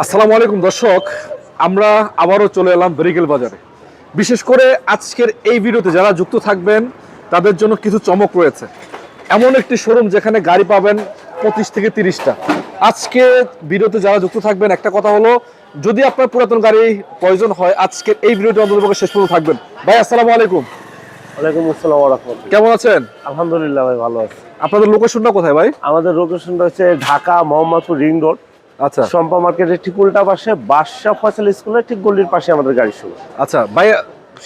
আসসালামু আলাইকুম দর্শক। আমরা আবারও চলে এলাম বেরিকেল বাজারে। বিশেষ করে আজকের এই ভিডিওতে যারা যুক্ত থাকবেন তাদের জন্য কিছু চমক রয়েছে। এমন একটি শোরুম যেখানে গাড়ি পাবেন পঁচিশ থেকে তিরিশটা। আজকে ভিডিওতে যারা যুক্ত থাকবেন একটা কথা হলো যদি আপনার পুরাতন গাড়ি প্রয়োজন হয় আজকের এই ভিডিওটি অন্তত শেষ পর্যন্ত থাকবেন। ভাই আসসালামু আলাইকুম। ওয়ালাইকুম আসসালাম রাহমাতুল্লাহ। কেমন আছেন? আলহামদুলিল্লাহ ভাই ভালো আছি। আপনাদের লোকেশনটা কোথায় ভাই? আমাদের লোকেশনটা হচ্ছে ঢাকা মোহাম্মদপুর রিং রোড। আচ্ছা। শম্পা মার্কেটের ঠিক উল্টা পাশে বাদশাহ ফয়সাল স্কুলের ঠিক গলির পাশে আমাদের গাড়ি শুরু। আচ্ছা ভাই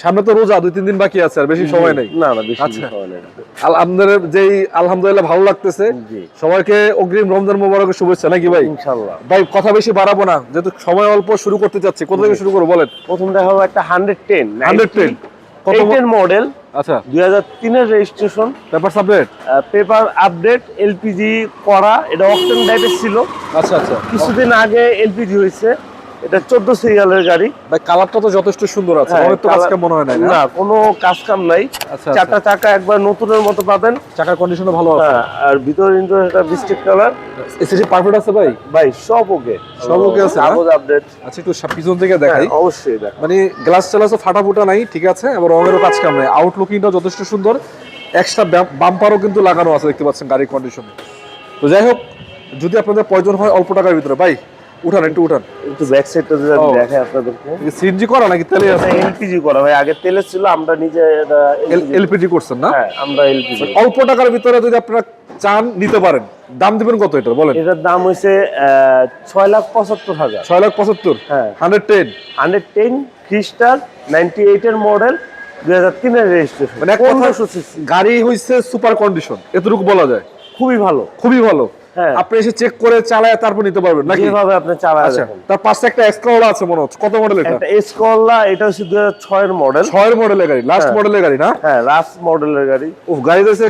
সামনে তো রোজা দুই তিন দিন বাকি আছে আর বেশি সময় নেই। না না বেশি আচ্ছা। সময় নেই। আপনাদের যেই আলহামদুলিল্লাহ ভালো লাগতেছে সবাইকে অগ্রিম রমজান মোবারকের শুভেচ্ছা নাকি ভাই? ইনশাল্লাহ। ভাই কথা বেশি বাড়াবো না যেহেতু সময় অল্প শুরু করতে চাচ্ছি কোথা থেকে শুরু করব বলেন। প্রথম দেখা হবে একটা হান্ড্রেড টেন 110 কত মো- মডেল আচ্ছা। দুই হাজার তিনের registration paper subject paper update LPG করা এটা অক্টেন টাইপের ছিল। আচ্ছা আচ্ছা। কিছুদিন আগে এলপিজি হয়েছে। এটা চোদ্দ সিরিয়ালের গাড়ি। ভাই কালারটা তো যথেষ্ট সুন্দর আছে হ্যাঁ, আমার তো আজকে মনে হয় না? না? কোনো কাজ কাম নাই। আচ্ছা চারটা চাকা একবার নতুনের মতো পাবেন। চাকার কন্ডিশনও ভালো আছে। হ্যাঁ, আর ভিতরে ইন্টারনেটটা বিস্কিট কালার এসএসডি পারফেক্ট আছে ভাই? ভাই সব ওকে। সব okay আছে? কাগজ আপডেট আচ্ছা একটু পিছন থেকে দেখাই। অবশ্যই দেখ মানে গ্লাস চালাসও ফাটা ফুটা নাই ঠিক আছে? আবার রঙেরও কাজ কাম নাই। আউটলুকিংটাও যথেষ্ট সুন্দর। এক্সট্রা বাম্পারও কিন্তু লাগানো আছে দেখতে পাচ্ছেন গাড়ির কন্ডিশনে তো যাই হোক যদি আপনাদের প্রয়োজন হয় অল্প টাকার ভিতরে ভাই উঠান একটু উঠান। একটু ব্যাক সাইডটা যদি আমি দেখাই আপনাদেরকে। সিএনজি করা নাকি তেলে আছে? এলপিজি করা। ভাই আগে তেলের ছিল আমরা নিজে এলপিজি করছেন না? হ্যাঁ আমরা এলপিজি অল্প টাকার ভিতরে যদি আপনারা চান নিতে পারেন। দাম দিবেন কত এটা? বলেন। এটার দাম হয়েছে ছয় লাখ পঁচাত্তর হাজার। ছয় লাখ পঁচাত্তর? হ্যাঁ। হান্ড্রেড টেন হান্ড্রেড টেন ক্রিস্টার নাইনটি এইটের মডেল রেজিস্ট্রেশন মানে গাড়ি হইছে সুপার কন্ডিশন এতটুকু বলা যায়। খুবই ভালো। খুবই ভালো। আপনি এসে চেক করে চালায় তারপর নিতে পারবেন নাকি? যেভাবে আপনি চালায় আচ্ছা দেখেন। তার পাশে একটা এক্সট্রা আছে মনে হচ্ছে। কত মডেল এটা? একটা এস করলা এটা হচ্ছে দুই হাজার ছয়ের মডেল ছয়ের মডেলের গাড়ি লাস্ট হ্যাঁ। মডেলের গাড়ি না? হ্যাঁ লাস্ট মডেলের গাড়ি। ও গাড়ি দিয়েছে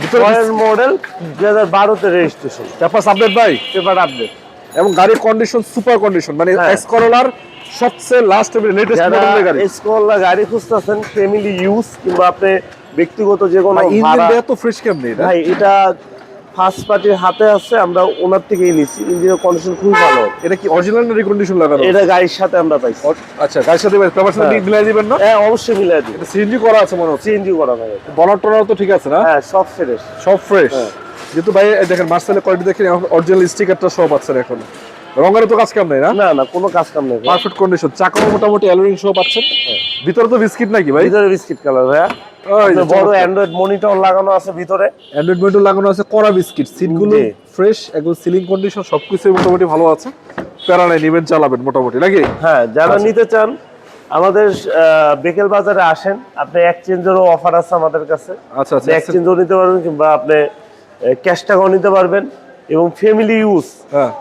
ভিতরে ছয়ের মডেল দুই হাজার বারোতে রেজিস্ট্রেশন ক্যাপাস আপডেট ভাই? পেপার আপডেট এবং গাড়ির কন্ডিশন সুপার কন্ডিশন মানে হ্যাঁ। এক্স করোলার সবচেয়ে লাস্ট লেটেস্ট মডেলের গাড়ি এস করলা গাড়ি। খুঁজতেছেন ফ্যামিলি ইউজ কিংবা আপনি ব্যক্তিগত যে কোনো ইঞ্জিন এত ফ্রেশ কেমনি ভাই এটা ফার্স্ট পার্টির হাতে আছে আমরা ওনার থেকেই নিচ্ছি ইঞ্জিনের কন্ডিশন খুবই ভালো। এটা কি অরিজিনাল না রিকন্ডিশন লাগানো এটা গাড়ির সাথে আমরা পাইছি। আচ্ছা গাড়ির সাথে পেপার সাথে হ্যাঁ। মিলাই দিবেন না? হ্যাঁ অবশ্যই মিলাই এটা সিএনজি করা আছে মনে হচ্ছে। সিএনজি করা ভাই বলার টলার তো ঠিক আছে না? হ্যাঁ সব ফ্রেশ সব ফ্রেশ হ্যাঁ। যেহেতু ভাই দেখেন মার্সেলের কোয়ালিটি দেখেন অরিজিনাল স্টিকারটা সব আছে এখন। রঙের তো কাজ কাম নাই না? না না কোনো কাজ কাম নেই। পারফেক্ট কন্ডিশন চাকাও মোটামুটি অ্যালোরিং সহ পাচ্ছেন। ভিতরে তো বিস্কিট নাকি ভাই? ভিতরে বিস্কিট কালার ভাইয়া। বড় অ্যান্ড্রয়েড মনিটর লাগানো আছে ভিতরে। অ্যান্ড্রয়েড মনিটর লাগানো আছে কড়া বিস্কিট। সিটগুলো। ফ্রেশ একদম সিলিং কন্ডিশন সবকিছু মোটামুটি ভালো আছে। প্যারা নাই নিবেন চালাবেন মোটামুটি নাকি? হ্যাঁ যারা আচ্ছা। নিতে চান আমাদের বেকেল বাজারে আসেন। আপনি এক্সচেঞ্জেরও অফার আছে আমাদের কাছে। আচ্ছা আচ্ছা। এক্সচেঞ্জও নিতে পারবেন কিংবা আপনি ক্যাশ টাকাও নিতে পারবেন। এবং ফ্যামিলি ইউজ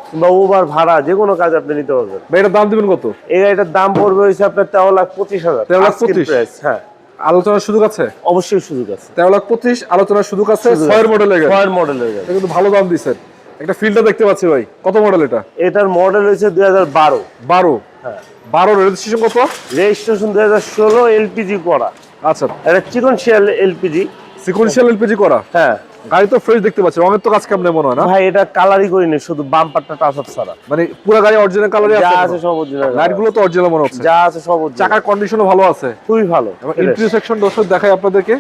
কিংবা ওভার ভাড়া যে কোনো কাজ আপনি নিতে পারবেন। এটার দাম দিবেন কত? এই গাড়িটার দাম পড়বে হয়েছে আপনার তেরো লাখ পঁচিশ হাজার তেরো লাখ পঁচিশ? হ্যাঁ। আলোচনার সুযোগ আছে? অবশ্যই সুযোগ আছে। তেরো লাখ পঁচিশ আলোচনার সুযোগ আছে ছয়ের। মডেলের ছয়ের মডেলের কিন্তু ভালো দাম দিচ্ছেন একটা ফিল্ডটা দেখতে পাচ্ছি ভাই। কত মডেল এটা? এটার মডেল হয়েছে দুই হাজার বারো। বারো? হ্যাঁ। বারো রেজিস্ট্রেশন কত? রেজিস্ট্রেশন দুই হাজার ষোলো এলপিজি করা। আচ্ছা। এটা চিকন শিয়াল এলপিজি। সিকোয়েন্সিয়াল এলপিজি করা? হ্যাঁ। গাড়ি তো ফ্রেশ দেখতে পাচ্ছি রঙের তো কাজ কাম মনে হয় না? ভাই এটা কালারই করিনি শুধু বাম্পারটা টাচ আপ ছাড়া। মানে পুরো গাড়ি অরিজিনাল কালারই যা আছে আছে সব অরিজিনাল লাইটগুলো তো অরিজিনাল মনে হচ্ছে। যা আছে সব original। চাকার কন্ডিশনও ভালো আছে। খুবই ভালো ইন্টারসেকশন দর্শক দেখাই আপনাদেরকে।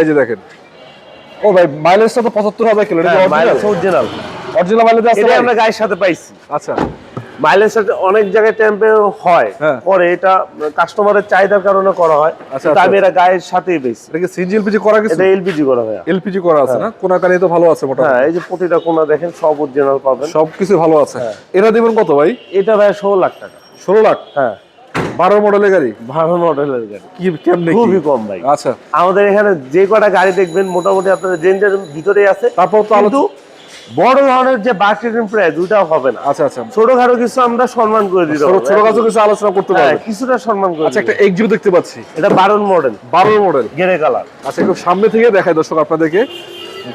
এই যে দেখেন। ও ভাই মাইলেজটা তো পঁচাত্তর হাজার kilo mileage original original mileage আছে এটা আমরা গাড়ির সাথে পাইছি। আচ্ছা। মাইলেজ অনেক জায়গায় টেম্পে হয়। হ্যাঁ। পরে এটা কাস্টমারের চাহিদার কারণে করা হয়। আচ্ছা, আমি আচ্ছা। এটা গায়ের সাথেই পেয়েছি এটা কি সিজি এলপিজি করা কিছু? এটা এলপিজি করা হয় এলপিজি করা আছে না? কোনা কানি তো ভালো আছে হ্যাঁ এই যে প্রতিটা কোনা দেখেন সব অরিজিনাল পাবেন। সবকিছু ভালো আছে। হ্যাঁ। এটা দিবেন কত ভাই? এটা ভাই ষোলো লাখ টাকা। ষোলো লাখ? হ্যাঁ। বারো মডেলের গাড়ি? ভালো মডেলের গাড়ি। কি কেমনে খুবই কম ভাই। আচ্ছা। আমাদের এখানে যে কটা গাড়ি দেখবেন মোটামুটি আপনার ভিতরেই আছে তারপর তো বড় ধরনের যে মার্কেটিং প্রাইস দুটাও হবে না। আচ্ছা আচ্ছা। ছোটখাটো কিছু আমরা সম্মান করে দিতে ছোট পারব ছোট কাছে কিছু আলোচনা করতে হ্যাঁ, পারবে। কিছুটা সম্মান করে আচ্ছা একটা এক্সিও দেখতে পাচ্ছি। এটা বারোর মডেল। বারো মডেল। গেরে কালার আচ্ছা একটু সামনে থেকে দেখায় দর্শক আপনাদেরকে।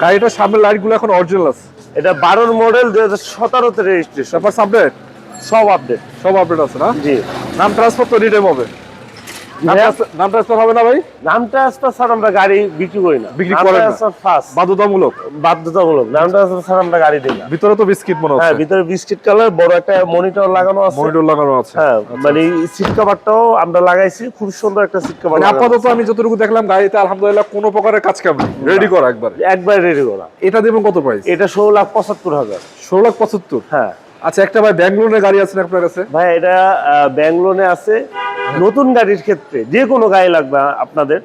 গাড়িটার সামনের লাইটগুলো এখন অরিজিনাল আছে। এটা বারোর মডেল দুই হাজার সতেরোতে রেজিস্ট্রেশন তারপর আপডেট সব আপডেট সব আপডেট আছে না? জি। নাম ট্রান্সফার তো রিটাইম হবে। নাম ট্রান্সফার- হবে না ভাই? নাম ট্রান্সফার ছাড়া আমরা গাড়ি বিক্রি করি না। বিক্রি করেন না? বাধ্যতামূলক। বাধ্যতামূলক। নাম ট্রান্সফার ছাড়া আমরা গাড়ি দিই না। ভিতরে তো বিস্কিট মনে হ্যাঁ ভিতরে বিস্কিট কালার বড় একটা মনিটর লাগানো আছে। মনিটর লাগানো আছে। হ্যাঁ মানে সিট কভারটাও আমরা লাগাইছি। খুব সুন্দর একটা সিট কভার মানে আপাতত আমি যতটুকু দেখলাম গাড়িতে আলহামদুলিল্লাহ কোনো প্রকারের কাজ কাম রেডি করা একবার। একবার রেডি করা। এটা দেবেন কত প্রাইস এটা ষোলো লাখ পঁচাত্তর হাজার। ষোলো লাখ পঁচাত্তর? হ্যাঁ। আচ্ছা একটা ভাই ব্যাঙ্গালোরের গাড়ি আছে না আপনার কাছে? ভাই এটা ব্যাঙ্গলোনে আছে। নতুন গাড়ির ক্ষেত্রে যে কোনো গাড়ি লাগবে আপনাদের।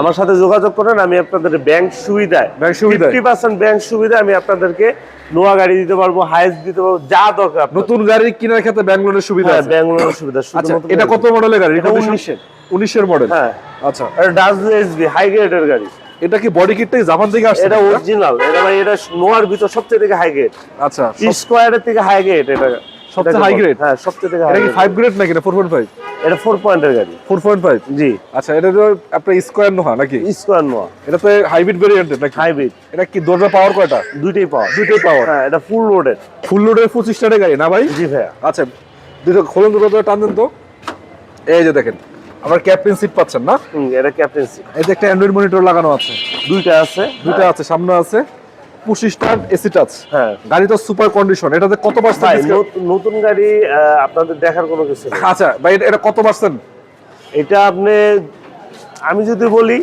আমার সাথে যোগাযোগ করেন আমি আপনাদের ব্যাংক সুবিধায় ব্যাংক সুবিধায়? ফিফটি পার্সেন্ট ব্যাংক সুবিধা আমি আপনাদেরকে নোয়া গাড়ি দিতে পারব হাইস দিতে পারব যা দরকার নতুন গাড়ি কেনার ক্ষেত্রে ব্যাঙ্গালোরের সুবিধা হ্যাঁ ব্যাঙ্গলোরের সুবিধা আচ্ছা এটা কত মডেলের গাড়ি? এটা উনিশের। উনিশের মডেল হ্যাঁ। আচ্ছা। এটা ডাজ এসবি হাই গ্রেডের গাড়ি। এটা কি বডি কিট থেকে জাপান থেকে আসছে এটা অরিজিনাল এটা ভাই এটা নোয়ার ভিতর সবচেয়ে থেকে হাই গ্রেড আচ্ছা স্কোয়ারের থেকে হাই গ্রেড এটা। সবচেয়ে বলে। grade? হ্যাঁ সবচেয়ে থেকে এটা কি ফাইভ গ্রেড নাকি না? ফোর পয়েন্ট ফাইভ এটা ফোর পয়েন্টের গাড়ি। ফোর পয়েন্ট ফাইভ জি। আচ্ছা এটা তো আপনার স্কোয়ার নোহা নাকি? স্কোয়ার নোয়া এটা তো হাইব্রিড ভেরিয়েন্টের নাকি? হাইব্রিড এটা কি দরজা পাওয়ার কয়টা? দুইটাই পাওয়ার দুইটাই পাওয়ার হ্যাঁ এটা ফুল লোডেড ফুল লোডের পঁচিশ টাকা গাড়ি না ভাই? জি ভাইয়া। আচ্ছা দুটো খোলন দুটো টান দেন তো। এই যে দেখেন আমার ক্যাপ্টেন সিট পাচ্ছেন না? এটা ক্যাপ্টেন্সি এই যে একটা অ্যান্ড্রয়েড মনিটর লাগানো আছে। দুইটা আছে। দুটো আছে সামনে আছে। পঁচিশ টান এসি টাচ হ্যাঁ। গাড়ি তো সুপার কন্ডিশন এটাতে কত পার্সেন্ট নতুন- গাড়ি আপনাদের দেখার কোনো কিছু আচ্ছা ভাই এটা- কত পার্সেন্ট এটা আপনি আমি যদি বলি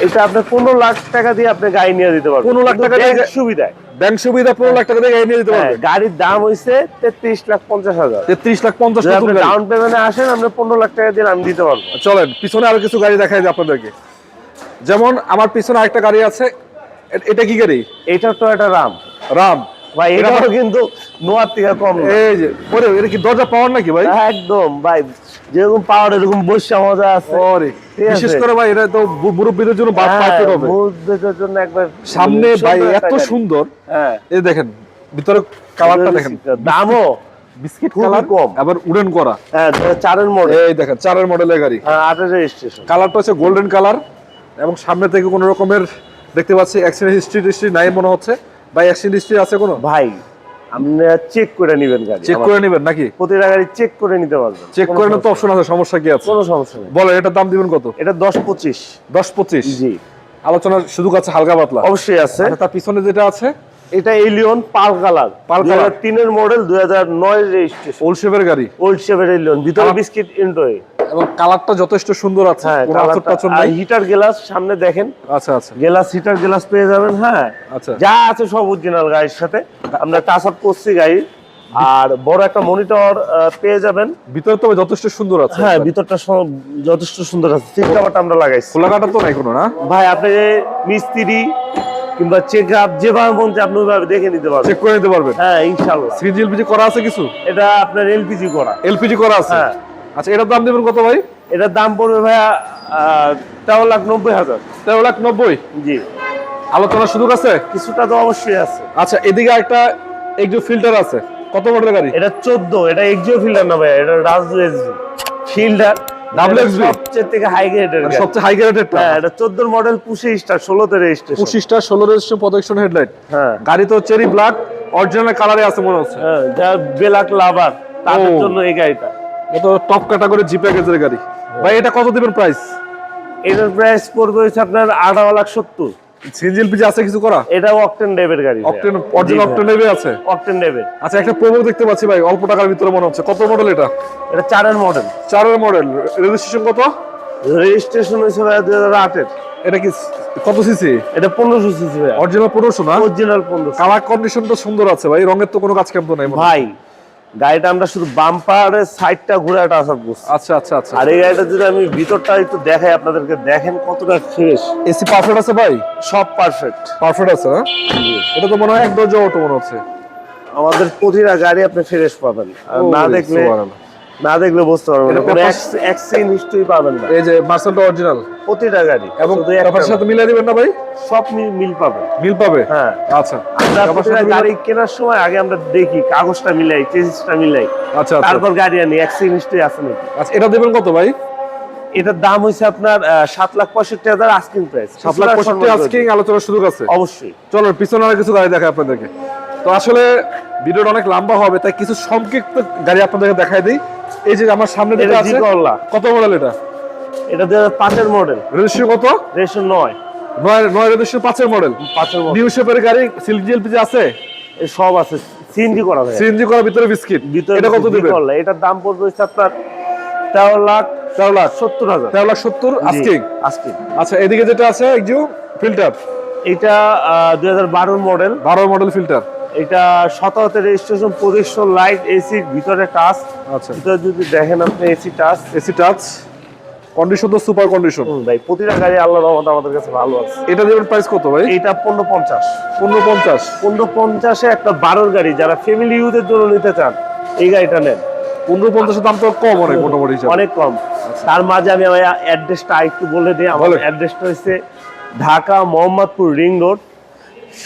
এটা আপনি পনেরো লাখ টাকা দিয়ে আপনি গাড়ি নিয়ে দিতে পারবেন। 15 লাখ টাকা সুবিধায়। ব্যাংক সুবিধা পনেরো লাখ টাকা গাড়ি নিয়ে দিতে হ্যাঁ পারবে গাড়ির দাম হইছে তেত্রিশ লাখ পঞ্চাশ হাজার। তেত্রিশ লাখ পঞ্চাশ ডাউন পেমেন্টে আসেন আপনি পনেরো লাখ টাকা দিয়ে আমি দিতে পারব। চলেন পিছনে আরও কিছু গাড়ি দেখাই যায় আপনাদেরকে। যেমন আমার পিছনে আরেকটা গাড়ি আছে এটা কি গাড়ি? এটা একটা রাম রাম ভাই এটাও কিন্তু নোয়ার থেকে কম এই যে ওরে এটা কি দরজা পাওয়ার নাকি ভাই? একদম ভাই যেরকম পাওয়ার এরকম বসে মজা আছে। ওরে বিশেষ করে ভাই এটা তো মুরব্বীদের জন্য বাদ হ্যাঁ, পারফেক্ট হবে। মুরব্বিদের জন্য একবার সামনে ভাই এত সুন্দর। হ্যাঁ। এই দেখেন ভিতরে কালারটা দেখেন। দামও বিস্কিট কালার কম। আবার উডেন করা। হ্যাঁ চারের মডেল এই দেখেন চারের মডেলের গাড়ি। হ্যাঁ আটের রেজিস্ট্রেশন কালারটা হচ্ছে গোল্ডেন কালার এবং সামনে থেকে কোনো রকমের দেখতে পাচ্ছি অ্যাক্সিডেন্ট হিস্ট্রি টিস্ট্রি নাই মনে হচ্ছে। ভাই অ্যাক্সিডেন্ট হিস্ট্রি আছে কোনো? ভাই আপনি চেক করে নেবেন গাড়ি। চেক করে নেবেন নাকি? প্রতিটা গাড়ি চেক করে নিতে পারবেন। চেক করে তো অপশন আছে সমস্যা কি আছে? কোনো সমস্যা নেই। বলেন এটার দাম দিবেন কত? এটা দশ পঁচিশ। দশ পঁচিশ? জি। আলোচনার সুযোগ আছে হালকা পাতলা। অবশ্যই আছে। আচ্ছা, তার পিছনে যেটা আছে? এটা Allion pearl colour pearl. Colour তিনের মডেল দুই হাজার নয় রেজিস্ট্রেশন ওল্ড শেপের গাড়ি। ওল্ড শেপের এলিয়ন ভিতরে বিস্কিট ইন্ডোয়ে এবং কালারটা যথেষ্ট সুন্দর আছে। হ্যাঁ হিটার গ্লাস সামনে দেখেন। আচ্ছা আচ্ছা। গ্লাস হিটার গ্লাস পেয়ে যাবেন হ্যাঁ? আচ্ছা। যা আছে সব অরিজিনাল গাড়ির সাথে। আমরা টাচ আপ করছি গাড়ির। আর বড় একটা মনিটর পেয়ে যাবেন। ভিতরে তবে যথেষ্ট সুন্দর আছে। হ্যাঁ ভিতরটা যথেষ্ট সুন্দর আছে। সিট কাভারটা আমরা লাগাইছি। খোলাকাটা তো নাই কোনো না? ভাই আপনি মিস্ত্রি কিংবা চেক আপ যেভাবে মন চায় আপনি ওইভাবে দেখে নিতে পারবেন। চেক করে নিতে পারবেন? হ্যাঁ ইনশাল্লাহ সিজি এলপিজি করা আছে কিছু? এটা আপনার এলপিজি করা। এলপিজি করা আছে? হ্যাঁ। আচ্ছা এটার দাম দেবেন কত ভাই? এটার দাম পড়বে ভাইয়া তেরো লাখ নব্বই হাজার। তেরো লাখ নব্বই? জি। আলোচনার সুযোগ আছে? কিছুটা তো অবশ্যই আছে। আচ্ছা এদিকে একটা একটু ফিল্টার আছে। কত মডেলের গাড়ি? এটা চোদ্দ এটা এক্সিও ফিল্টার না ভাইয়া এটা রাজু এসবি XV? সবচেয়ে থেকে হাই গ্রেডের মানে সবচেয়ে হাই গ্রেডেডটা হ্যাঁ এটা চোদ্দোর মডেল পুষে স্টার ষোলোতে রেজিস্ট্রেশন পঁচিশটা ষোলো রেজিস্ট্রেশন প্রোটেকশন হেডলাইট হ্যাঁ। গাড়ি তো চেরি ব্ল্যাক অরিজিনাল কালারে আছে মনে হচ্ছে। হ্যাঁ যা লাভার তাদের জন্য এই গাড়িটা। এটা টপ ক্যাটাগরি জি প্যাকেজের গাড়ি। ভাই এটা কত দিবেন প্রাইস এটার প্রাইস পড়বে হচ্ছে আপনার আঠারো লাখ সত্তর। সিজি এলপিজি আছে কিছু করা? এটা অকটেন ডেবের গাড়ি। অকটেন অরিজিনাল অকটেন নেবে আছে? অকটেন ডেবের আচ্ছা একটা প্রোমো দেখতে পাচ্ছি ভাই অল্প টাকার ভিতরে মনে হচ্ছে। কত মডেল এটা? এটা চারের মডেল চারের মডেল রেজিস্ট্রেশন কত? রেজিস্ট্রেশন হয়েছে ভাই দুই হাজার আটের। এটা কি কত সিসি এটা পনেরোশো সিসি ভাই। অরিজিনাল পনেরোশো না? অরিজিনাল পনেরোশো। কালার কন্ডিশন তো সুন্দর আছে ভাই রঙের তো কোনো কাজ কাম তো নাই ভাই গাড়িটা আমরা শুধু বাম্পারের সাইডটা ঘুরে একটা আসার করছি। আচ্ছা আচ্ছা আচ্ছা। আর এই গাড়িটা যদি আমি ভিতরটা একটু দেখাই আপনাদেরকে দেখেন কতটা ফ্রেশ এসি পারফেক্ট আছে ভাই? সব পারফেক্ট পারফেক্ট আছে না এটা তো মনে হয় এক দরজা অটো মনে হচ্ছে। আমাদের প্রতিটা গাড়ি আপনি ফ্রেশ পাবেন। আর না দেখলে। না দেখলে বুঝতে পারবেন না। কোনো হিস্ট্রি পাবেন না। এই যে মার্সেলটা অরিজিনাল প্রতিটা গাড়ি। এবং সাথে মিলাই দিবেন না ভাই? সব মিল পাবেন মিল পাবে? হ্যাঁ। আচ্ছা। আমরা গাড়ি কেনার সময় আগে আমরা দেখি কাগজটা মিলাই মিলাই। আচ্ছা আচ্ছা। তারপর গাড়ি আনি হিস্ট্রি আছে নাকি? আচ্ছা এটা দেবেন কত ভাই? এটার দাম হচ্ছে আপনার সাত লাখ পঁয়ষট্টি হাজার আস্কিং প্রাইস সাত লাখ পঁয়ষট্টি আজকে আলোচনার সুযোগ আছে। অবশ্যই। চলো পিছনে আর কিছু গাড়ি দেখাই আপনাদেরকে। তো আসলে ভিডিওটা অনেক লম্বা হবে তাই কিছু সংক্ষিপ্ত গাড়ি আপনাদেরকে দেখাই দিই। এই যে আমার সামনে যেটা আছে করলা কত মডেল এটা? এটা দুই হাজার পাঁচের মডেল রেজিস্ট্রি কত? রেশন নয়। নয় নয় পাঁচের মডেল পাঁচের মডেল নিউ শেপের গাড়ি সিল্ক জিএলপি আছে? এই সব আছে সিএনজি করা সিএনজি করা ভিতরে বিস্কিট। এটা কত জি দিবেন? করলা এটার দাম পড়বে আপনার তেরো লাখ তেরো লাখ। সত্তর হাজার। তেরো লাখ সত্তর আস্কিং আজকে আচ্ছা এদিকে যেটা আছে একটু ফিল্টার এটা দুই হাজার বারোর মডেল বারো মডেল ফিল্টার এটা সতেরোতে রেজিস্ট্রেশন প্রজেকশন লাইট এসি ভিতরে টাচ আচ্ছা। ভিতরে যদি দেখেন আপনি AC touch AC touch condition তো সুপার কন্ডিশন ভাই প্রতিটা গাড়ি আল্লাহ রহমত আমাদের কাছে ভালো আছে। এটা দেবেন প্রাইস কত ভাই? এটা পনেরো পঞ্চাশ। পনেরো পঞ্চাশ। পনেরো পঞ্চাশে একটা বারোর গাড়ি যারা ফ্যামিলি ইউজের জন্য নিতে চান এই গাড়িটা নেন। পনেরো পঞ্চাশের দাম তো কম অনেক মোটামুটি। অনেক কম। তার মাঝে আমি আমার অ্যাড্রেসটা একটু বলে দিই। আমার অ্যাড্রেসটা হচ্ছে ঢাকা মোহাম্মদপুর রিং রোড।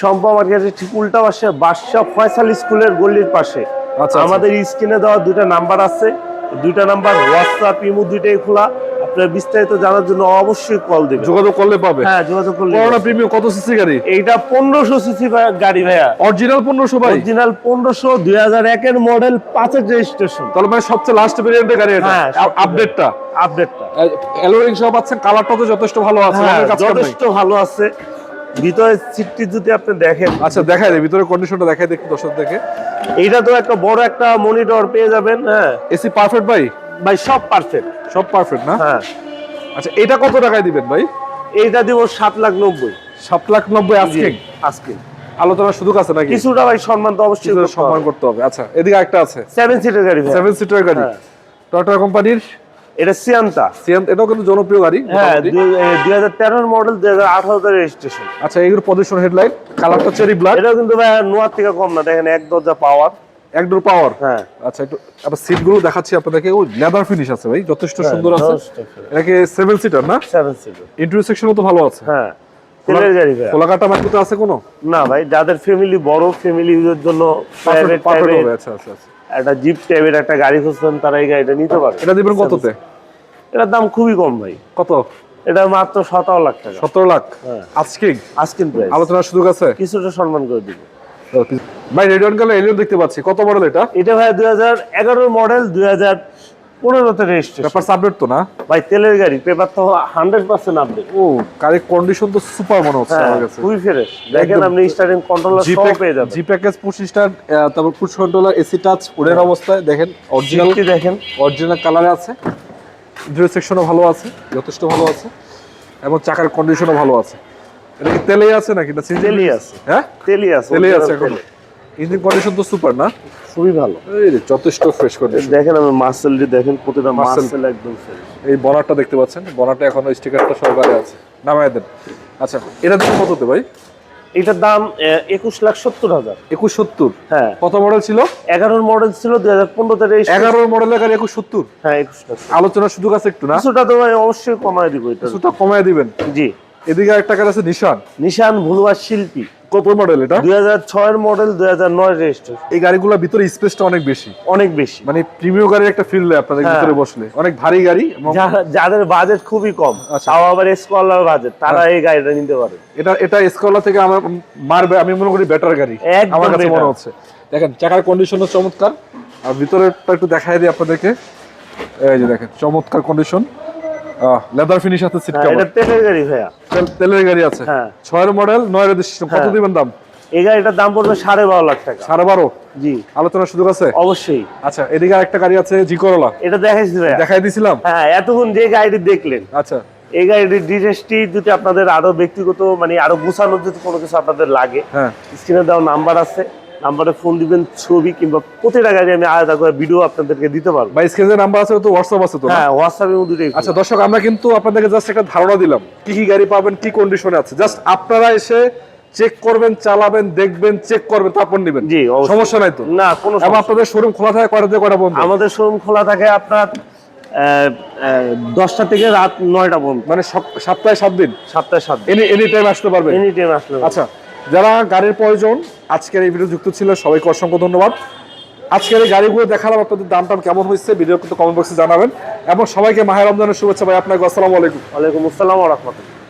সম্পা মার্কেটের ঠিক উল্টা পাশে বাদশাহ ফয়সাল স্কুলের গলির পাশে। আচ্ছা। আমাদের স্ক্রিনে দেওয়া দুইটা নাম্বার আছে। দুইটা নাম্বার হোয়াটসঅ্যাপ ইমো দুইটাই খোলা। আপনার বিস্তারিত জানার জন্য অবশ্যই কল দেবেন। যোগাযোগ করলে পাবে। হ্যাঁ যোগাযোগ করলে করোনা প্রিমিয়াম কত সিসি গাড়ি? এইটা পনেরোশো সিসি গাড়ি ভাইয়া। অরিজিনাল পনেরোশো ভাই? অরিজিনাল পনেরোশো দুই হাজার একের মডেল পাঁচের রেজিস্ট্রেশন তাহলে মানে সবচেয়ে লাস্ট ভেরিয়েন্টের গাড়ি এটা। হ্যাঁ, আপডেটটা আপডেটটা অ্যালোরিং সহ পাচ্ছেন কালারটা তো যথেষ্ট ভালো আছে হ্যাঁ। যথেষ্ট ভালো আছে। ভিতরে সিটটি যদি আপনি দেখেন। আচ্ছা দেখাই দে ভিতরে কন্ডিশনটা দেখাই দেখি দর্শক দেখে এইটা তো একটা বড় একটা মনিটর পেয়ে যাবেন হ্যাঁ। এসি পারফেক্ট ভাই? ভাই সব পারফেক্ট সব পারফেক্ট না? হ্যাঁ। আচ্ছা এটা কত টাকায় দিবেন ভাই? এইটা দিব সাত লাখ নব্বই। সাত লাখ নব্বই আজকে আজকে আলোচনার সুযোগ আছে নাকি? কিছুটা ভাই সম্মান তো অবশ্যই সম্মান করতে হবে। আচ্ছা এদিকে একটা আছে। সেভেন সিটের গাড়ি সেভেন সিটার গাড়ি। হ্যাঁ। টয়টা কোম্পানির এটা সিয়ান্তা। সিয়ান এটাও কিন্তু জনপ্রিয় গাড়ি হ্যাঁ দুই হাজার তেরোর মডেল দুই হাজার আঠারোতে রেজিস্ট্রেশন আচ্ছা এগুলো পজিশন হেডলাইট কালারটা চেরি ব্ল্যাক এটাও কিন্তু ভাই নোয়ার থেকে কম না দেখেন এক দরজা পাওয়ার এক ডোর পাওয়ার হ্যাঁ। আচ্ছা একটু আবার দেখাচ্ছি আপনাদেরকে। ও লেদার ফিনিশ আছে ভাই যথেষ্ট হ্যাঁ, সুন্দর আছে। এটাকে সেভেন সিটার না? সেভেন সিটার ইন্টারিয়র তো ভালো আছে। হ্যাঁ তেলের গাড়ি ভাই খোলাকাটা মার্কেটে আছে কোনো? না ভাই যাদের ফ্যামিলি বড় ফ্যামিলি ইউজের জন্য প্রাইভেট আচ্ছা আচ্ছা আচ্ছা। একটা জিপ টাইপের একটা গাড়ি খুঁজছেন তারা এই গাড়িটা নিতে পারে এটা দিবেন কততে? এটার দাম খুবই কম ভাই। কত? এটা মাত্র সতেরো লাখ টাকা। সতেরো লাখ। আজকে আলোচনা প্রাইস আলোচনার সুযোগ আছে? কিছুটা সম্মান করে দিব। ভাই রেডিয়ন কালার এলিয়ন দেখতে পাচ্ছি। কত মডেল এটা? এটা ভাই দুই হাজার এগারোর মডেল দুই হাজার পনেরোতে রেজিস্ট্রেশন ব্যাপার সাবলেট তো না? ভাই তেলের গাড়ি পেপার তো হান্ড্রেড পার্সেন্ট আপডেট ও গাড়ির কন্ডিশন তো সুপার মনে হচ্ছে হ্যাঁ আমার কাছে। খুবই ফ্রেশ দেখেন আপনি স্টার্টিং কন্ট্রোলার সহ পেয়ে যাবেন। জি প্যাকেজ পঁচিশ স্টার তারপর পুশ কন্ট্রোলার এসি টাচ উডের অবস্থায় দেখেন অরিজিনাল দেখেন। অরিজিনাল কালারে আছে। ইন্টারিয়র সেকশনও ভালো আছে যথেষ্ট ভালো আছে। এবং চাকার কন্ডিশনও ভালো আছে। এটা কি তেলেই আছে নাকি? না তেলই আছে। হ্যাঁ? তেলই আছে তেলেই আছে এখন। ইঞ্জিন কন্ডিশন তো সুপার না? খুবই ভালো। এই যথেষ্ট ফ্রেশ কন্ডিশন দেখেন আমি মাসেলটি দেখেন প্রতিটা। মাসেল একদম এই বনারটা দেখতে পাচ্ছেন? বনারটা এখনও স্টিকারটা সহকারে আছে। নামায় দেন। আচ্ছা এটা দাম কততে ভাই? এটার দাম একুশ লাখ সত্তর হাজার। একুশ সত্তর? হ্যাঁ। কত মডেল ছিল? এগারোর মডেল ছিল দুই হাজার পনেরোতে রেজিস্ট্রেশন এগারো মডেলের গাড়ি একুশ সত্তর? হ্যাঁ একুশ লাখ আলোচনার সুযোগ আছে একটু না? কিছুটা তো ভাই অবশ্যই কমায় দিব এটা। কিছুটা কমায় দিবেন। জি। এদিকে একটা গাড়ি আছে নিশান। নিশান ভুলুয়ার শিল্পী। কত মডেল এটা? দুই হাজার ছয়ের মডেল দুই হাজার নয় রেজিস্ট্রেশন এই গাড়িগুলোর ভিতরে স্পেসটা অনেক বেশি। অনেক বেশি। মানে প্রিমিয়াম গাড়ির একটা ফিল দেয় আপনাদের হ্যাঁ। ভিতরে বসলে। অনেক ভারী গাড়ি যাদের বাজেট খুবই কম আচ্ছা। তাও আবার স্কলার বাজেট তারা এই গাড়িটা নিতে পারে। এটা এটা স্কলা থেকে আমার মারবে আমি মনে করি বেটার গাড়ি। আমার কাছে মনে হচ্ছে। দেখেন চাকার কন্ডিশনও চমৎকার। আর ভিতরেরটা একটু দেখাই দিই আপনাদেরকে। এই যে দেখেন চমৎকার কন্ডিশন লেদার ফিনিশ আছে সিট হ্যাঁ, এটা তেলের গাড়ি ভাইয়া। তেলের গাড়ি আছে। হ্যাঁ। ছয়ের মডেল নয় রেজিস্ট্রেশন কত হ্যাঁ। দিবেন দাম? এই গাড়িটার দাম পড়বে সাড়ে বারো লাখ টাকা। সাড়ে বারো? জি। আলোচনার সুযোগ আছে? অবশ্যই। আচ্ছা এদিকে আরেকটা গাড়ি আছে জি করলা এটা দেখাইছি ভাইয়া। দেখাই দিছিলাম? হ্যাঁ এতক্ষণ যে গাড়িটি দেখলেন। আচ্ছা। এই গাড়িটির ডিটেলসটি যদি আপনাদের আরও ব্যক্তিগত মানে আরও গোছানোর যদি কোনো কিছু আপনাদের লাগে হ্যাঁ। স্ক্রিনে দেওয়া নাম্বার আছে। নাম্বারে ফোন দিবেন ছবি কিংবা প্রতিটা গাড়ি আমি আলাদা করে ভিডিও আপনাদেরকে দিতে পারব। বা স্ক্রিনে নাম্বার আছে তো হোয়াটসঅ্যাপ আছে তো হ্যাঁ হোয়াটসঅ্যাপের মধ্যে দুটোই আচ্ছা দর্শক আমরা কিন্তু আপনাদেরকে জাস্ট একটা ধারণা দিলাম কি কি গাড়ি পাবেন কি কন্ডিশনে আছে। জাস্ট আপনারা এসে চেক করবেন চালাবেন দেখবেন চেক করবেন তারপর নেবেন। জি সমস্যা নাই তো? না কোনো এবং সমস্যা আপনাদের শোরুম খোলা থাকে কয়টা থেকে কয়টা বন্ধ আমাদের শোরুম খোলা থাকে আপনার দশটা থেকে রাত নয়টা পর্যন্ত। মানে সপ- সপ্তাহে সাত দিন? সাতটায় সাত এনি এনি টাইম আসতে পারবেন? এনি টাইম আসলে আচ্ছা যারা গাড়ির প্রয়োজন, আজকের এই ভিডিও যুক্ত ছিল, সবাইকে অসংখ্য ধন্যবাদ। আজকের এই গাড়িগুলো দেখালাম, আপনাদের দাম টাম কেমন হয়েছে ভিডিও কিন্তু কমেন্ট বক্সে জানাবেন। এবং সবাইকে মাহের রমজানের শুভেচ্ছা ভাই আপনাকে, আসসালামু আলাইকুম। ওয়ালাইকুম আসসালাম রহমতুল্লাহ।